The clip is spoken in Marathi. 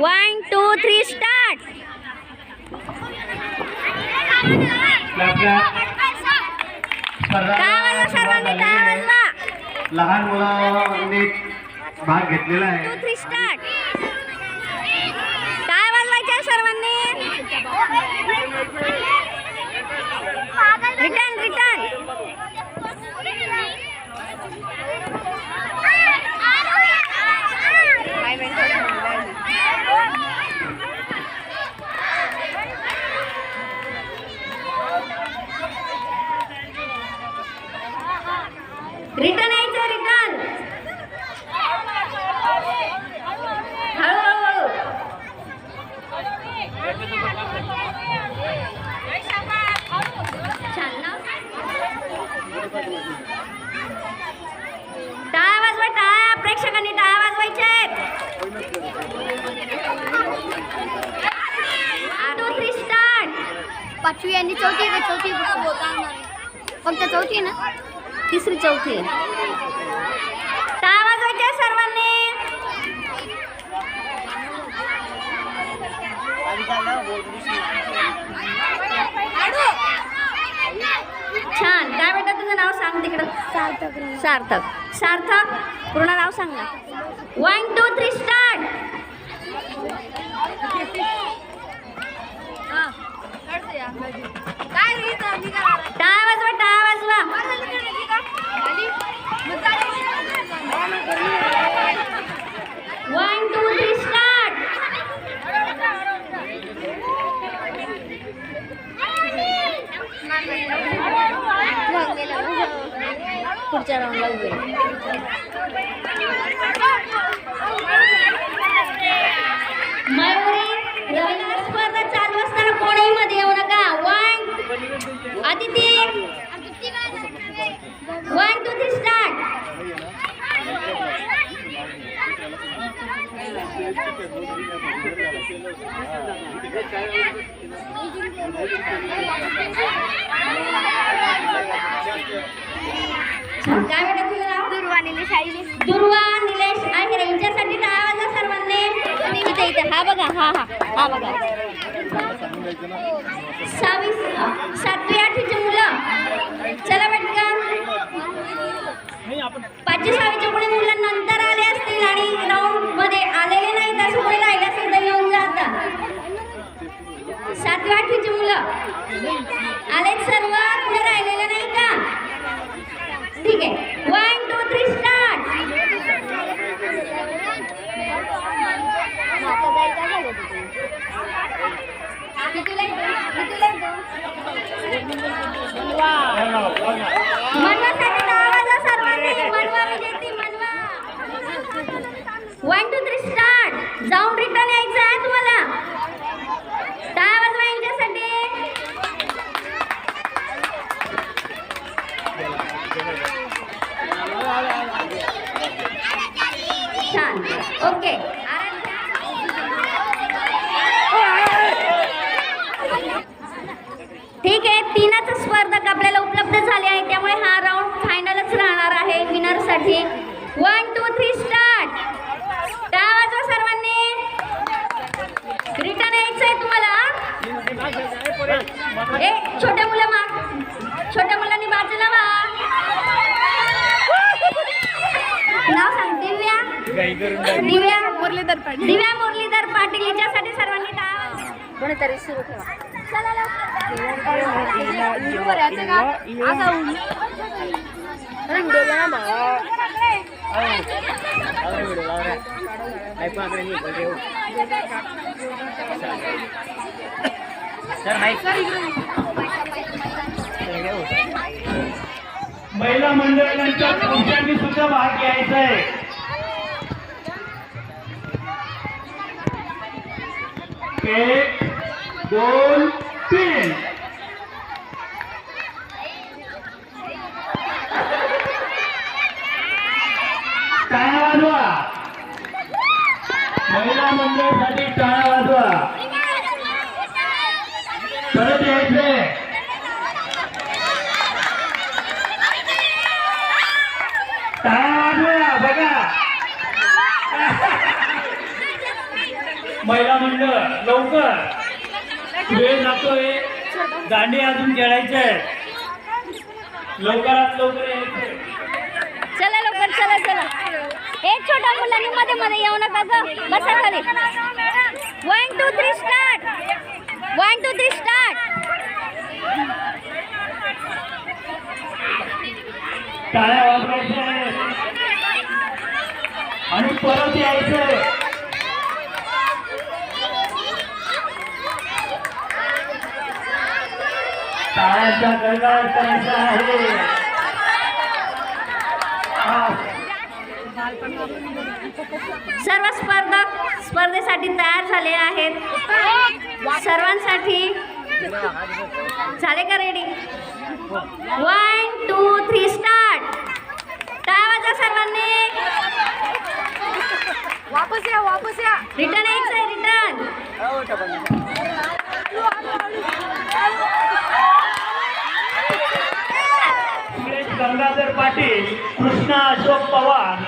वन टू थ्री स्टार्ट सर्वांनी? लहान मुलांनी भाग घेतलेला टू आहे थ्री स्टार्ट काय वाजवायच्या सर्वांनी? रिटर्न रिटर्न यायचं रिटर्न हळूहळू हळू छान ना टाळ्या वाजवा प्रेक्षकांनी टाळ्या वाजवायचे. पाचवी आणि चौथी का? चौथी फक्त चौथी ना? तिसरी चौथी टाळ्या वाजवायच्या सर्वांनी. छान. काय बेटा तुझं नाव सांग तिकडं? सार्थक. सार्थक. सार्थक? पूर्ण नाव सांग ना. वन टू थ्री स्टार्ट टाळ्या वाजवा टाळ्या वाजवा वन टू थ्री स्टार्ट पुढच्या राऊंडला उभे मयुरी रविवार स्पर्धा चालू असताना कोणीही मध्ये येऊ नका one Aditi one two three start काय बेटा दुर्वा निलेश आहे यांच्यासाठी टाळा वाजवा सर्वांनी. इथे इथे. हा बघा हा हा. हा बघा. सहावी सातवी आठवीची मुलं. चला पटकन. पाचशे सहावीच्या पुढे मुलं नंतर आले असतील आणि राऊंडमध्ये आलेले नाहीत असं कोणी राहिले असतील सातवी आठवीची मुलं. आलेत सर्व कोणी राहिलेले नाही का? ठीक आहे. वन टू थ्री स्टार्ट मनवासाठी टाळा वाजवा सर्वांनी. मनवा विजेती Manva. One two three start जाऊन रिटर्न यायचं आहे तुम्हाला टाळा वाजवा यांच्यासाठी छान. ओके. ठीक आहे तीनच स्पर्धक आपल्याला उपलब्ध झाले आहे त्यामुळे हा राऊंड फायनलच राहणार आहे विनरसाठी वन टू थ्री स्टार्ट टाळा वाजवा सर्वांनी रिटर्न यायचं आहे तुम्हाला ए छोट्या मुलं माग छोट्या मुलांनी बाजूला वा नाव सांग दिव्या मुरलीधर पाटील. दिव्या मुरलीधर पाटील हिच्यासाठी सर्वांनी टाळा कोणीतरी सुरू ठेवा. चला महिला मंडळांच्या पुरुषांनी सुद्धा भाग घ्यायचा आहे. एक दोन तीन महिला मंडळ लवकर. वेळ जातोय. दांडी अजून खेळायचे आहेत. लवकरात लवकर. चला लवकर चला चला. एक छोट्या मुलांनी मध्ये मध्ये येऊ नका ग. बसा खाली. One two three start one two three start टाळ्या वाजवायच्या आहेत. आणि परत यायचंय आहे. सर्व स्पर्धक स्पर्धेसाठी तयार झाले आहेत. सर्वांसाठी. झाले का ready one two three start टाळा सर्वांनी. वापस या वापस या. रिटर्न यायचंय रिटर्न Minas João Pawar